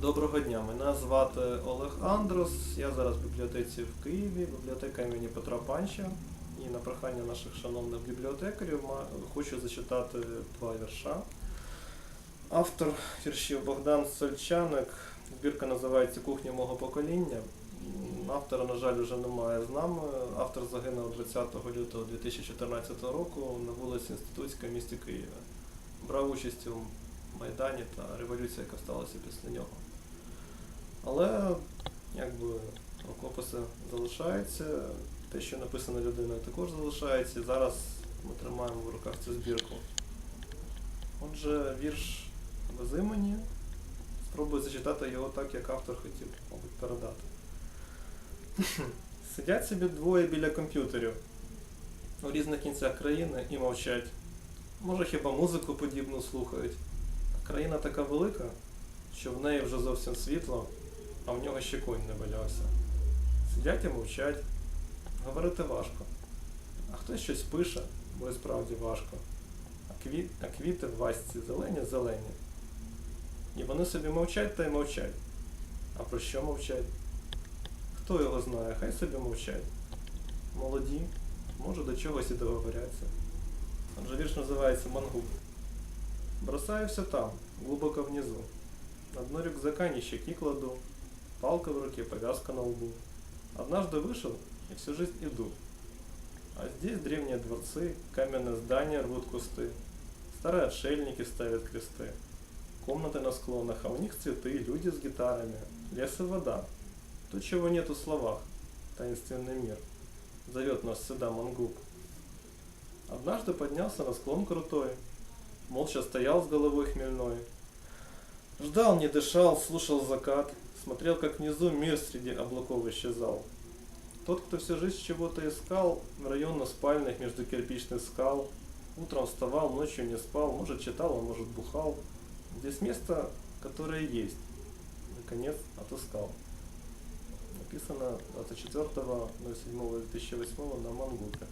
Доброго дня, мене звати Олег Андрус. Я зараз в бібліотеці в Києві, бібліотека імені Петра Панча. І на прохання наших шановних бібліотекарів хочу зачитати два вірша. Автор віршів Богдан Сольчаник. Збірка називається Кухня мого покоління. Автора, на жаль, вже немає з нами. Автор загинув 20 лютого 2014 року на вулиці Інститутська в місті Києві. Брав участь у Майдані та революції, яка сталася після нього. Але якби окописи залишаються, те, що написано людиною, також залишається. І зараз ми тримаємо в руках цю збірку. Отже, вірш «Вези мені. Спробую зачитати його так, як автор хотів, мабуть, передати. Сидять собі двоє біля комп'ютерів у різних кінцях країни і мовчать. Може, хіба музику подібну слухають. Країна така велика, що в неї вже зовсім світло, а в нього ще конь не валявся. Сидять і мовчать, говорити важко. А хтось щось пише, бо і справді важко. А, кві... а квіти в васці зелені зелені. І вони собі мовчать та й мовчать. А про що мовчать? Хто його знає, хай собі мовчать. Молоді, може до чогось і договоряться. Отже, вірш називається Мангуб. Бросаю все там, глубоко внизу. На дно рюкзака нищаки кладу, палка в руке, повязка на лбу. Однажды вышел и всю жизнь иду. А здесь древние дворцы, каменные здания рвут кусты. Старые отшельники ставят кресты. Комнаты на склонах, а у них цветы, люди с гитарами, лес и вода. То, чего нет в словах, таинственный мир. Зовет нас сюда Мангуб. Однажды поднялся на склон крутой, молча стоял с головой хмельной. Ждал, не дышал, слушал закат, смотрел, как внизу мир среди облаков исчезал. Тот, кто всю жизнь чего-то искал, в районно-спальных между кирпичных скал, утром вставал, ночью не спал, может читал, а может бухал. Здесь место, которое есть, наконец отыскал. Написано 24.07.2008 на Мангупе.